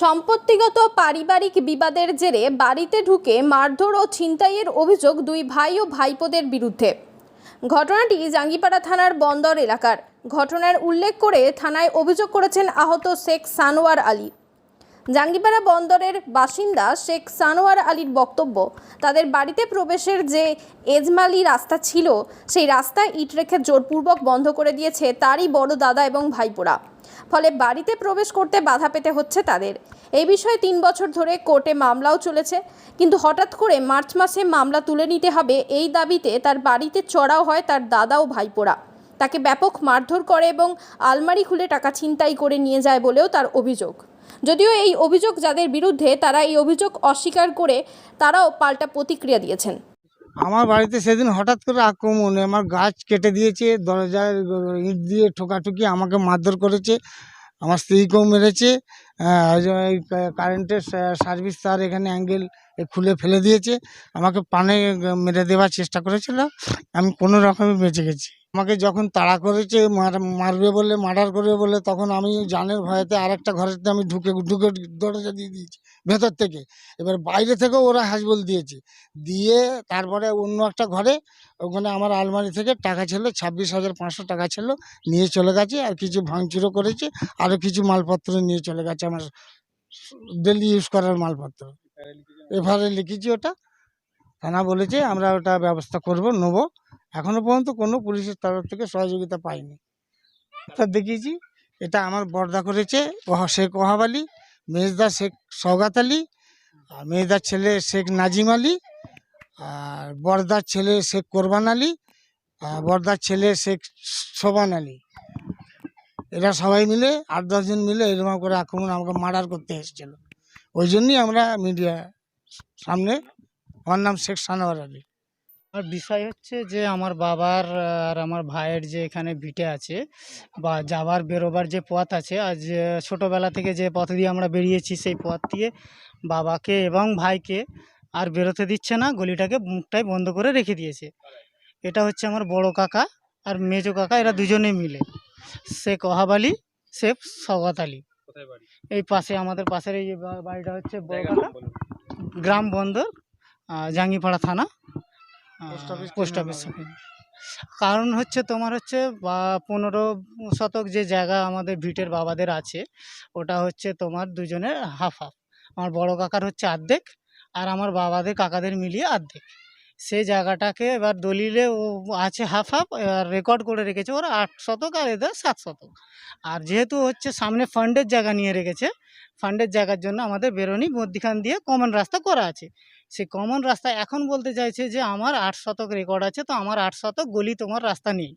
সম্পত্তিগত পারিবারিক বিবাদের জেরে বাড়িতে ঢুকে মারধর ও ছিনতাইয়ের অভিযোগ দুই ভাই ও ভাইপোদের বিরুদ্ধে। ঘটনাটি জাঙ্গিপাড়া থানার বন্দর এলাকার। ঘটনার উল্লেখ করে থানায় অভিযোগ করেছেন আহত শেখ সানোয়ার আলী। জাঙ্গিপাড়া বন্দরের বাসিন্দা শেখ সানোয়ার আলীর বক্তব্য, তাদের বাড়িতে প্রবেশের যে এজমালি রাস্তা ছিল, সেই রাস্তা ইট রেখে জোরপূর্বক বন্ধ করে দিয়েছে তারই বড় দাদা এবং ভাইপোরা। ফলে বাড়িতে প্রবেশ করতে বাধা পেতে হচ্ছে তাদের। এই বিষয়ে তিন বছর ধরে কোর্টে মামলাও চলেছে, কিন্তু হঠাৎ করে মার্চ মাসে মামলা তুলে নিতে হবে এই দাবিতে তার বাড়িতে চড়াও হয় তার দাদা ও ভাইপোরা। তাকে ব্যাপক মারধর করে এবং আলমারি খুলে টাকা ছিনতাই করে নিয়ে যায় বলেও তার অভিযোগ। যদিও এই অভিযোগ যাদের বিরুদ্ধে তারা এই অভিযোগ অস্বীকার করে তারাও পাল্টা প্রতিক্রিয়া দিয়েছেন। আমার বাড়িতে সেদিন হঠাৎ করে আক্রমণে, আমার গাছ কেটে দিয়েছে, দরজায় ইট দিয়ে ঠোকাঠুকি আমাকে মারধর করেছে, আমার স্ত্রীকেও মেরেছে কারেন্টের সার্ভিস তার এখানে অ্যাঙ্গেল খুলে ফেলে দিয়েছে। আমাকে পানে মেরে দেওয়ার চেষ্টা করেছিল। আমি কোনো রকমে বেঁচে গেছি। আমাকে যখন তাড়া করেছে, মার- মারবে বলে, মার্ডার করবে বলে, তখন আমি জানের ভয়েতে আরেকটা ঘরেতে আমি ঢুকে ঢুকে দরজা দিয়ে দিয়েছি, ভেতর থেকে। এবার বাইরে থেকেও ওরা হাসবল দিয়েছে। দিয়ে তারপরে অন্য একটা ঘরে, ওখানে আমার আলমারি থেকে টাকা ছিল, ছাব্বিশ হাজার পাঁচশো টাকা ছিল, নিয়ে চলে গেছে। আর কিছু ভাঙচুরও করেছে, আরও কিছু মালপত্র নিয়ে চলে গেছে আমার ডেলি ইউজ করার মালপত্র। এফআইআর লিখেছি ওটা। থানা বলেছে, আমরা ওটা ব্যবস্থা করব, নেব। এখনও পর্যন্ত কোনো পুলিশের তরফ থেকে সহযোগিতা পাইনি। তা দেখিয়েছি, এটা আমার বর্দা করেছে শেখ ওহাব আলী মেজদা শেখ সৌগাত আলী, আর মেজদার ছেলে শেখ নাজিম আলী, আর বর্দার ছেলে শেখ কোরবান আলী, আর বর্দার ছেলে শেখ শোভান আলী। এরা সবাই মিলে, আট দশজন মিলে এরকম করে আক্রমণ আমাকে মার্ডার করতে এসেছিল। ওই জন্যই আমরা মিডিয়া সামনে, আমার নাম শেখ সানোয়ার আলী। আর বিষয় হচ্ছে যে, আমার বাবার আর আমার ভাইয়ের যে এখানে ভিটে আছে বা যাবার, বেরোবার যে পথ আছে, আজ ছোটোবেলা থেকে যে পথ দিয়ে আমরা বেরিয়েছি, সেই পথ দিয়ে বাবাকে এবং ভাইকে আর বেরোতে দিচ্ছে না, গলিটাকে মুখটাই বন্ধ করে রেখে দিয়েছে। এটা হচ্ছে আমার বড় কাকা আর মেজো কাকা, এরা দুজনে মিলে। শেখ ওহাব শেখ সওগাত আলী। এই পাশে আমাদের পাশের এই যে বাড়িটা হচ্ছে গ্রাম বন্দর জাঙ্গিপাড়া থানা পোস্ট অফিস পোস্ট অফিস। কারণ হচ্ছে তোমার হচ্ছে বা পনেরো শতক যে জায়গা আমাদের ভিটের বাবাদের আছে ওটা হচ্ছে তোমার দুজনের হাফ হাফ। আমার বড় কাকার হচ্ছে অর্ধেক আর আমার বাবাদের কাকাদের মিলিয়ে অর্ধেক। সেই জায়গাটাকে এবার দলিলে ও আছে হাফ হাফ এবার রেকর্ড করে রেখেছে। ওরা আট শতক আর এদের সাত শতক। আর যেহেতু হচ্ছে সামনে ফান্ডের জায়গা নিয়ে রেখেছে ফান্ডের জায়গার জন্য আমাদের বেরোনি মধ্যিখান দিয়ে কমন রাস্তা করা আছে। সেই কমন রাস্তা এখন বলতে চাইছে যে আমার আট শতক রেকর্ড আছে তো আমার আট শতক গলি তোমার রাস্তা নেই।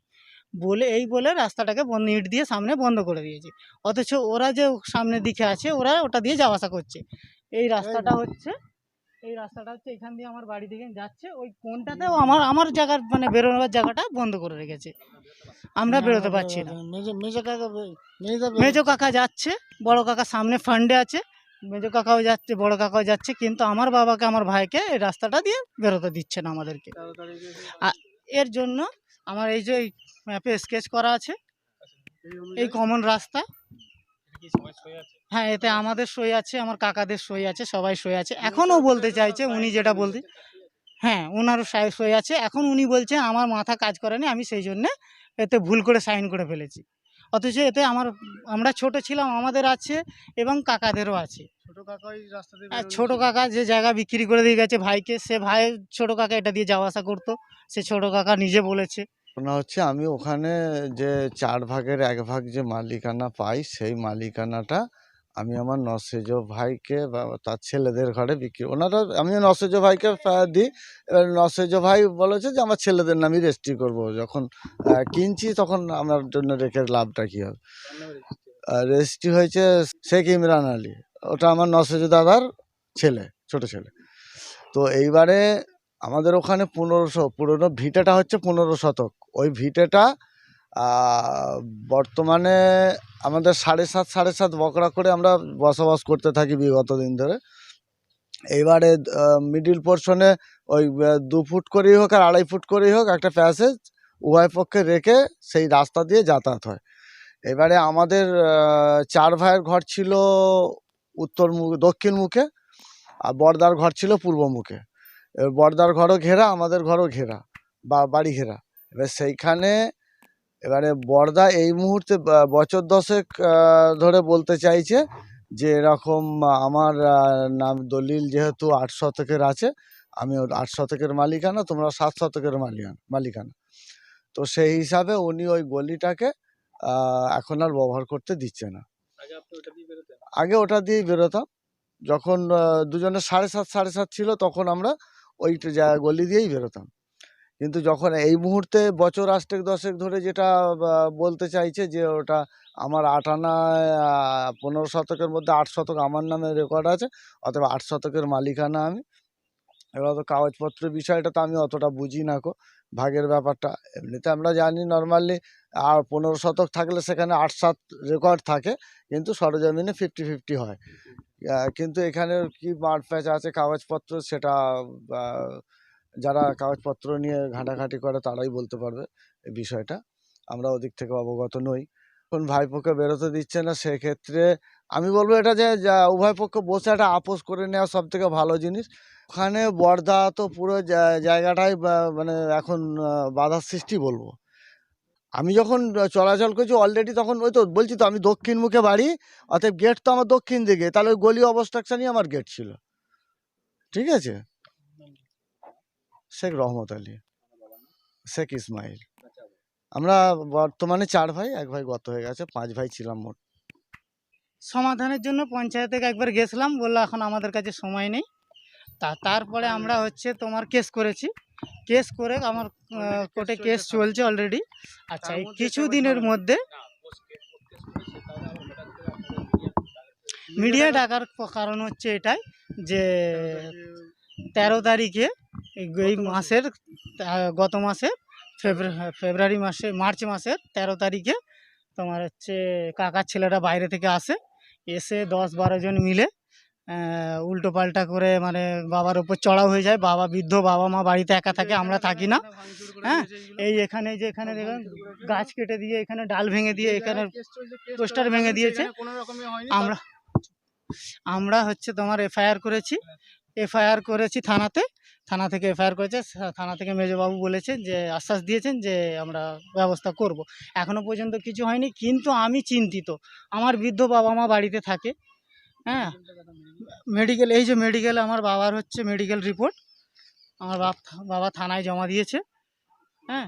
বলে এই বলে রাস্তাটাকে বন্ধ ইট দিয়ে সামনে বন্ধ করে দিয়েছে। অথচ ওরা যে সামনের দিকে আছে ওরা ওটা দিয়ে যাওয়া আসা করছে। এই রাস্তাটা হচ্ছে এই রাস্তাটা হচ্ছে এখান দিয়ে আমার বাড়ি দিকে যাচ্ছে। ওই কোনটাতেও আমার আমার জায়গার মানে বেরোনোর জায়গাটা বন্ধ করে রেখেছে। আমরা বেরোতে পারছি না। মেজো কাকা মেজো কাকা যাচ্ছে বড় কাকা সামনে ফান্ডে আছে। মেজো কাকাও যাচ্ছে বড় কাকাও যাচ্ছে কিন্তু আমার বাবাকে আমার ভাইকে এই রাস্তাটা দিয়ে বেরোতে দিচ্ছে না আমাদেরকে। এর জন্য আমার এই যে ম্যাপে স্কেচ করা আছে এই কমন রাস্তা। হ্যাঁ এতে আমাদের সই আছে আমার কাকাদের সই আছে সবাই সই আছে। এখনও বলতে চাইছে উনি যেটা বলতে হ্যাঁ ওনারও সাই- সই আছে। এখন উনি বলছে আমার মাথা কাজ করেনি আমি সেই জন্যে এতে ভুল করে সাইন করে ফেলেছি। অথচ এতে আমার আমরা ছোট ছিলাম আমাদের আছে এবং কাকাদেরও আছে। ছোট কাকা যে জায়গা বিক্রি করে দিয়ে গেছে ভাইকে সে ভাই ছোট কাকা এটা দিয়ে যাওয়া আসা করতো। সে ছোট কাকা নিজে বলেছে। ঘটনা হচ্ছে আমি ওখানে যে চার ভাগের এক ভাগ যে মালিকানা পাই, সেই মালিকানাটা আমি আমার নসেজ ভাইকে বা তার ছেলেদের ঘরে বিক্রি, ওনারা আমি নসেজ ভাইকে দিই। এবার নসেজ ভাই বলেছে যে আমার ছেলেদের নামে রেজিস্ট্রি করব। যখন কিনছি তখন আমার জন্য রেখে লাভটা কী হবে? রেজিস্ট্রি হয়েছে শেখ ইমরান আলী। ওটা আমার নসেজ দাদার ছেলে, ছোট ছেলে। তো এইবারে আমাদের ওখানে পনেরোশো, পুরোনো ভিটেটা হচ্ছে পনেরো শতক। ওই ভিটেটা বর্তমানে আমাদের সাড়ে সাত সাড়ে সাত বকরা করে আমরা বসবাস করতে থাকি বিগত দিন ধরে। এইবারে মিডিল পোর্শনে ওই দু ফুট করেই হোক আর আড়াই ফুট করেই হোক একটা প্যাসেজ উভয় পক্ষে রেখে সেই রাস্তা দিয়ে যাতায়াত হয়। এবারে আমাদের চার ভাইয়ের ঘর ছিল উত্তর মুখ, দক্ষিণ মুখে আর বর্দার ঘর ছিল পূর্ব মুখে। এবার বর্দার ঘরও ঘেরা আমাদের ঘরও ঘেরা বা বাড়ি ঘেরা। এবার সেইখানে এবারে বর্দা এই মুহূর্তে বছর দশেক ধরে বলতে চাইছে যে এরকম আমার নাম দলিল যেহেতু আট শতকের আছে আমি ওর আট শতকের মালিকানা তোমরা সাত শতকের মালিকানা মালিকানা। তো সেই হিসাবে উনি ওই গলিটাকে এখন আর ব্যবহার করতে দিচ্ছে না। আগে ওটা দিয়েই বেরোতাম। যখন দুজনে সাড়ে সাত সাড়ে সাত ছিল তখন আমরা ওই জায়গা গলি দিয়েই বেরোতাম। কিন্তু যখন এই মুহূর্তে বছর আষ্টেক দশেক ধরে যেটা বলতে চাইছে যে ওটা আমার আট আনা পনেরো শতকের মধ্যে আট শতক আমার নামে রেকর্ড আছে, অথবা আট শতকের মালিকানা আমি। এবার তো কাগজপত্রের বিষয়টা তো আমি অতটা বুঝি না কো, ভাগের ব্যাপারটা। এমনিতে আমরা জানি নর্মালি আর পনেরো শতক থাকলে সেখানে আট, সাত রেকর্ড থাকে, কিন্তু সরজমিনে ফিফটি ফিফটি হয়। কিন্তু এখানে কি মাঠ প্যাচ আছে কাগজপত্র সেটা যারা কাগজপত্র নিয়ে ঘাঁটাঘাঁটি করে তারাই বলতে পারবে এই বিষয়টা। আমরা ওদিক থেকে অবগত নই। এখন ভাইপোকে বেরোতে দিচ্ছে না, সেক্ষেত্রে আমি বলব এটা যে, যা- উভয় পক্ষ বসে একটা আপোষ করে নেওয়া সব থেকে ভালো জিনিস। ওখানে বর্দা তো পুরো জায়গাটাই মানে এখন বাধার সৃষ্টি বলব। আমি যখন চলাচল করছি অলরেডি তখন ওই তো বলছি তো, আমি দক্ষিণ মুখে বাড়ি, অতএব গেট তো আমার দক্ষিণ দিকে, তাহলে ওই গলি অবস্ট্রাকশনই আমার গেট ছিল। ঠিক আছে? শেখ রহমত আলী, শেখ ইসমাইল। আমরা বর্তমানে চার ভাই, এক ভাই গত হয়ে গেছে, পাঁচ ভাই ছিলাম মোট। সমাধানের জন্য পঞ্চায়েতে একবার গেছিলাম, বলল এখন আমাদের কাছে সময় নেই। তা, তারপরে আমরা হচ্ছে তোমার কেস করেছি। কেস করে আমার কোর্টে কেস চলছে অলরেডি আচ্ছা এই কিছু দিনের মধ্যে মিডিয়া ডাকার কারণ হচ্ছে এটাই যে তেরো তারিখে এই- মাসের গত মাসে ফেব্রুয়ারি ফেব্রুয়ারি মাসে মার্চ মাসের তেরো তারিখে তোমার হচ্ছে কাকার ছেলেরা বাইরে থেকে আসে এসে দশ বারো জন মিলে উল্টো পাল্টা করে মানে বাবার ওপর চড়াও হয়ে যায়। বাবা বৃদ্ধ, বাবা মা বাড়িতে একা থাকে, আমরা থাকি না। হ্যাঁ এই এখানে যে এখানে দেখুন, গাছ কেটে দিয়ে এখানে ডাল ভেঙে দিয়ে এখানে পোস্টার ভেঙে দিয়েছে। আমরা আমরা হচ্ছে তোমার এফআইআর করেছি। এফআইআর করেছি থানাতে, থানা থেকে এফআইআর করেছে। থানা থেকে মেজবাবু বলেছেন যে, আশ্বাস দিয়েছেন যে আমরা ব্যবস্থা করব। এখনও পর্যন্ত কিছু হয়নি, কিন্তু আমি চিন্তিত। আমার বৃদ্ধ বাবা মা বাড়িতে থাকে হ্যাঁ। মেডিকেল এই যে মেডিকেল আমার বাবার হচ্ছে মেডিকেল রিপোর্ট আমার বাপ, বাবা থানায় জমা দিয়েছে। হ্যাঁ।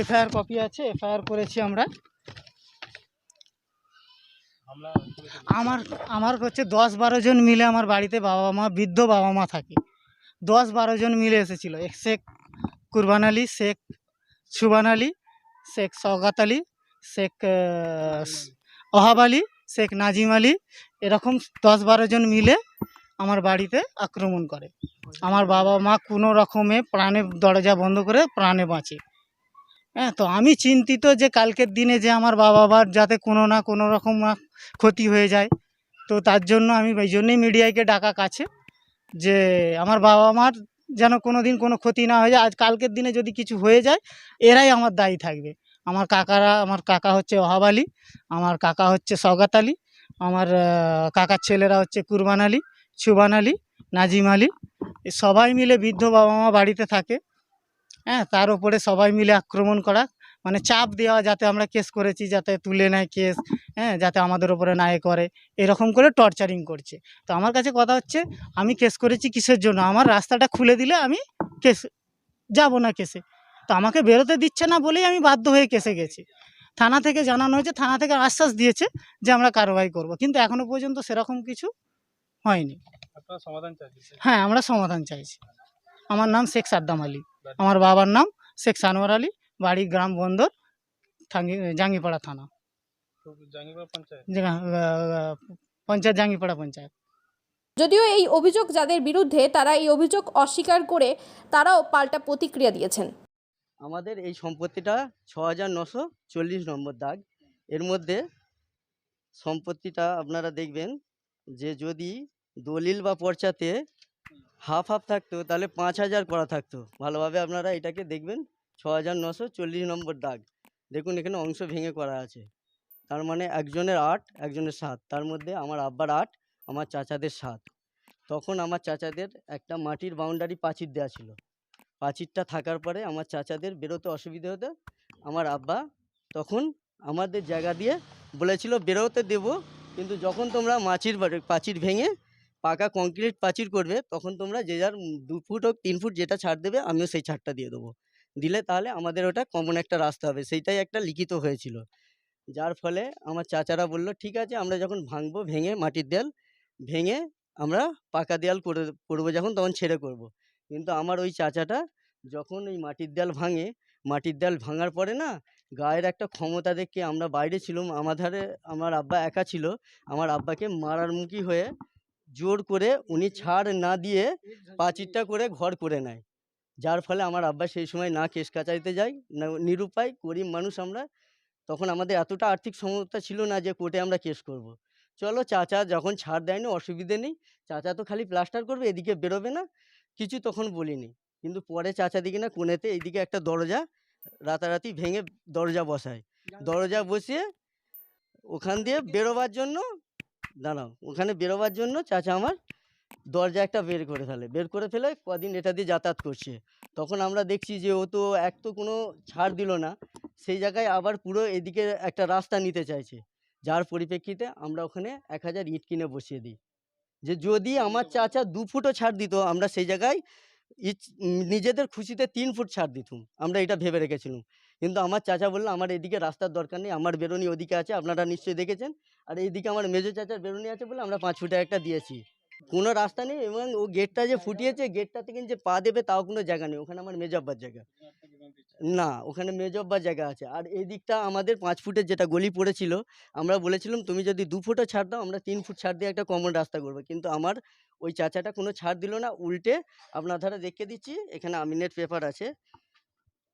এফআইআর কপি আছে এফআইআর করেছি আমরা। আমার আমার হচ্ছে দশ বারো জন মিলে আমার বাড়িতে বাবা মা, বৃদ্ধ বাবা মা থাকে। দশ বারো জন মিলে এসেছিল। শেখ কুরবান আলী, শেখ সুবান আলী, শেখ সৌগাত আলী, শেখ অহাব আলী শেখ নাজিম আলী এরকম দশ বারো জন মিলে আমার বাড়িতে আক্রমণ করে। আমার বাবা মা কোনো রকমে প্রাণে দরজা বন্ধ করে প্রাণে বাঁচে। হ্যাঁ তো আমি চিন্তিত যে কালকের দিনে যে আমার বাবা মার যাতে কোনো না কোনো রকম ক্ষতি হয়ে যায়। তো তার জন্য আমি এই জন্যই মিডিয়াকে ডাকা কাছে যে আমার বাবা মার যেন কোনো দিন কোনো ক্ষতি না হয়ে যায়। আজ কালকের দিনে যদি কিছু হয়ে যায়, এরাই আমার দায়ী থাকবে। আমার কাকারা, আমার কাকা হচ্ছে ওহাব আলী, আমার কাকা হচ্ছে সৌগাত আলী, আমার কাকার ছেলেরা হচ্ছে কুরবান আলী, সুবান আলী, নাজিম আলী সবাই মিলে বৃদ্ধ বাবা মা বাড়িতে থাকে। হ্যাঁ তার উপরে সবাই মিলে আক্রমণ করা মানে চাপ দেওয়া যাতে আমরা কেস করেছি, যাতে তুলে নেয় কেস হ্যাঁ যাতে আমাদের উপরে না এ করে, এরকম করে টর্চারিং করছে। তো আমার কাছে কথা হচ্ছে, আমি কেস করেছি কিসের জন্য? আমার রাস্তাটা খুলে দিলে আমি কেস, যাব না কেসে। তো আমাকে বেরোতে দিচ্ছে না বলেই আমি বাধ্য হয়ে কেসে গেছি। থানা থেকে জানানো হয়েছে থানা থেকে আশ্বাস দিয়েছে যে আমরা কারবাই করব। কিন্তু এখনও পর্যন্ত সেরকম কিছু হয়নি। হ্যাঁ আমরা সমাধান চাইছি। আমার নাম শেখ সাদ্দাম আলী। আমার বাবার নাম শেখ সানোয়ার আলী। বাড়ি গ্রাম বন্দর জাঙ্গিপাড়া থানা। পঞ্চায়েত জাঙ্গিপাড়া পঞ্চায়েত। যদিও এই অভিযোগ যাদের বিরুদ্ধে তারা এই অভিযোগ অস্বীকার করে তারাও পাল্টা প্রতিক্রিয়া দিয়েছেন। আমাদের এই সম্পত্তিটা ছ হাজার নশো চল্লিশ নম্বর দাগ। এর মধ্যে সম্পত্তিটা আপনারা দেখবেন যে যদি দলিল বা পর্চাতে হাফ হাফ থাকতো, তাহলে পাঁচ হাজার করা থাকতো। ভালোভাবে আপনারা এটাকে দেখবেন ছ হাজার নশো চল্লিশ নম্বর দাগ। দেখুন, এখানে অংশ ভেঙে করা আছে। তার মানে একজনের আট, একজনের সাত। তার মধ্যে আমার আব্বার আট, আমার চাচাদের সাত। তখন আমার চাচাদের একটা মাটির বাউন্ডারি প্রাচীর দেওয়া ছিল। প্রাচীরটা থাকার পরে আমার চাচাদের বেরোতে অসুবিধে হতো। আমার আব্বা তখন আমাদের জায়গা দিয়ে বলেছিল, বেরোতে দেবো, কিন্তু যখন তোমরা মাছির প্রাচীর ভেঙে পাকা কংক্রিট প্রাচীর করবে, তখন তোমরা যে যার দু ফুট হোক, তিন ফুট যেটা ছাড় দেবে, আমিও সেই ছাড়টা দিয়ে দেবো। দিলে তাহলে আমাদের ওটা কমন একটা রাস্তা হবে। সেইটাই একটা লিখিত হয়েছিল। যার ফলে আমার চাচারা বলল, ঠিক আছে, আমরা যখন ভাঙবো, ভেঙে মাটির দেয়াল ভেঙে আমরা পাকা দেয়াল করে, করব যখন, তখন ছেড়ে করব। কিন্তু আমার ওই চাচাটা যখন ওই মাটির দেয়াল ভাঙে, মাটির দেয়াল ভাঙার পরে না গায়ের একটা ক্ষমতা দেখে আমরা বাইরে ছিলাম। আমার ধারে আমার আব্বা একা ছিল। আমার আব্বাকে মারার মুখী হয়ে জোর করে উনি ছাড় না দিয়ে পাঁচিরটা করে ঘর করে নেয়। যার ফলে আমার আব্বা সেই সময় না কেস কাচাইতে যায়, না নিরুপায়, গরিব মানুষ আমরা। তখন আমাদের এতটা আর্থিক সমতা ছিল না যে কোর্টে আমরা কেস করব। চলো চাচা যখন ছাড় দেয়নি, অসুবিধে নেই। চাচা তো খালি প্লাস্টার করবে, এদিকে বেরোবে না। কিছু তখন বলিনি। কিন্তু পরে চাচা দিকে না কোণেতে এইদিকে একটা দরজা রাতারাতি ভেঙে দরজা বসায়। দরজা বসিয়ে ওখান দিয়ে বেরোবার জন্য দাঁড়াও ওখানে বেরোবার জন্য চাচা আমার দরজা একটা বের করে ফেলে। বের করে ফেলে কদিন এটা দিয়ে যাতায়াত করছে। তখন আমরা দেখছি যে ও তো এক তো কোনো ছাড় দিল না সেই জায়গায় আবার পুরো এদিকে একটা রাস্তা নিতে চাইছে। যার পরিপ্রেক্ষিতে আমরা ওখানে এক হাজার ইট কিনে বসিয়ে দিই। যে যদি আমার চাচা দু ফুটও ছাড় দিত আমরা সেই জায়গায় নিজেদের খুশিতে তিন ফুট ছাড় দিতুম। আমরা এটা ভেবে রেখেছিলাম। কিন্তু আমার চাচা বলল আমার এদিকে রাস্তার দরকার নেই আমার বেরোনি ওদিকে আছে আপনারা নিশ্চয়ই দেখেছেন। আর এইদিকে আমার মেজো চাচার বেরোনি আছে বলে আমরা পাঁচ ফুটে একটা দিয়েছি। কোনো রাস্তা নেই এবং ও গেটটা যে ফুটিয়েছে গেটটা থেকে যে পা দেবে তাও কোনো জায়গা নেই। ওখানে আমার মেজব্বার জায়গা। না, ওখানে মেজব্বার জায়গা আছে। আর এই দিকটা আমাদের পাঁচ ফুটের যেটা গলি পড়েছিল, আমরা বলেছিলাম, তুমি যদি দু ফুটও ছাড় দাও, আমরা তিন ফুট ছাড় দিয়ে একটা কমন রাস্তা করব। কিন্তু আমার ওই চাচাটা কোনো ছাড় দিল না। উল্টে আপনার ধারে দেখে দিচ্ছি, এখানে আমিনের পেপার আছে।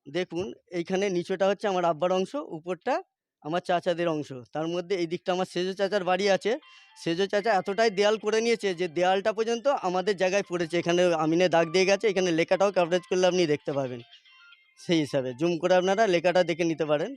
দেখুন, এইখানে নিচুটা হচ্ছে আমার আব্বার অংশ, উপরটা আমার চাচাদের অংশ। তার মধ্যে এই দিকটা আমার সেজো চাচার বাড়ি আছে। সেজো চাচা এতটাই দেয়াল করে নিয়েছে যে, দেয়ালটা পর্যন্ত আমাদের জায়গায় পড়েছে। এখানে আমিনে দাগ দিয়ে গেছে, এখানে লেখাটাও কভারেজ করলে আপনি দেখতে পাবেন। সেই হিসাবে। জুম করে আপনারা লেখাটা দেখে নিতে পারেন।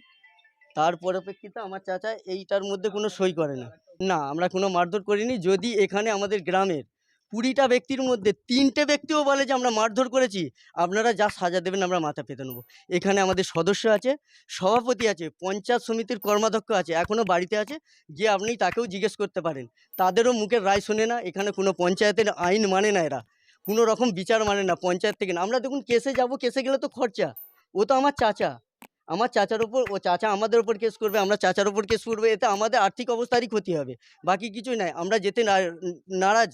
তার পরিপ্রেক্ষিতে আমার চাচা এইটার মধ্যে কোনো সই করে না। না, আমরা কোনো মারধর করিনি। যদি এখানে আমাদের গ্রামের কুড়িটা ব্যক্তির মধ্যে তিনটে ব্যক্তিও বলে যে আমরা মারধর করেছি, আপনারা যা সাজা দেবেন আমরা মাথা পেতে নেব। এখানে আমাদের সদস্য আছে, সভাপতি আছে, পঞ্চায়েত সমিতির কর্মাধ্যক্ষ আছে এখনও বাড়িতে আছে। গিয়ে আপনি তাকেও জিজ্ঞেস করতে পারেন। তাদেরও মুখের রায় শোনে না। এখানে কোনো পঞ্চায়েতের আইন মানে না এরা। কোনো রকম বিচার মানে না পঞ্চায়েত থেকে। না আমরা দেখুন কেসে যাব, কেসে গেলে তো খরচা। ও তো আমার চাচা। আমার চাচার ওপর ও চাচা আমাদের ওপর কেস করবে, আমরা চাচার ওপর কেস করবে, এতে আমাদের আর্থিক অবস্থারই ক্ষতি হবে। বাকি কিছুই নাই, আমরা যেতে নারাজ।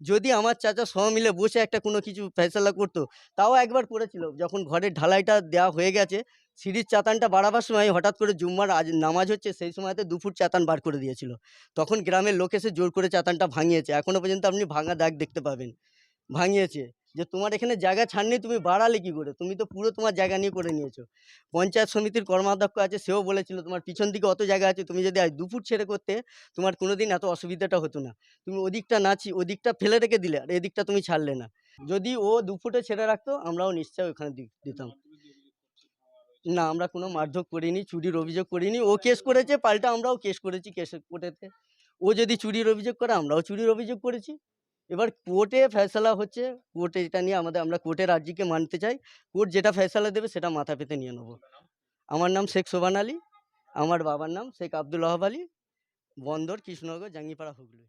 যদি আমার চাচা সব মিলে বসে একটা কোনো কিছু ফেসলা করতো, তাও একবার করেছিল। যখন ঘরের ঢালাইটা দেওয়া হয়ে গেছে, সিঁড়ির চাতানটা বাড়াবার সময় হঠাৎ করে জুম্মার আজ নামাজ হচ্ছে, সেই সময়তে দু ফুট চাতান বার করে দিয়েছিল। তখন গ্রামের লোক এসে জোর করে চাতানটা ভাঙিয়েছে। এখনও পর্যন্ত আপনি ভাঙা দাগ দেখতে পাবেন। ভাঙিয়েছে। যে তোমার এখানে জায়গা ছাড়নি তুমি বাড়ালে কী করে? তুমি তো পুরো তোমার জায়গা নিয়ে করে নিয়েছো। পঞ্চায়েত সমিতির কর্মাধ্যক্ষ আছে, সেও বলেছিল, তোমার পিছন দিকে অত জায়গা আছে, তুমি যদি আজ দু ফুট ছেড়ে করতে, তোমার কোনো দিন এত অসুবিধাটা হতো না। তুমি ওদিকটা নাচি ওদিকটা ফেলে রেখে দিলে, আর এদিকটা তুমি ছাড়লে না। যদি ও দু ফুটে ছেড়ে রাখতো, আমরাও নিশ্চয়ই ওখানে দিতাম। না, আমরা কোনো মারধর করিনি, চুরির অভিযোগ করিনি। ও কেস করেছে, পাল্টা আমরাও কেস করেছি, কেস কোর্টেতে। ও যদি চুরির অভিযোগ করে, আমরাও চুরির অভিযোগ করেছি। এবার কোর্টে ফেসলা হচ্ছে কোর্টে এটা নিয়ে আমাদের আমরা কোর্টের রাজ্যকে মানতে চাই কোর্ট যেটা ফেসলা দেবে সেটা মাথা পেতে নিয়ে নেব। আমার নাম শেখ শোভান আলী আমার বাবার নাম শেখ আব্দুল আলী বন্দর কৃষ্ণনগর জাঙ্গিপাড়া হুগলি।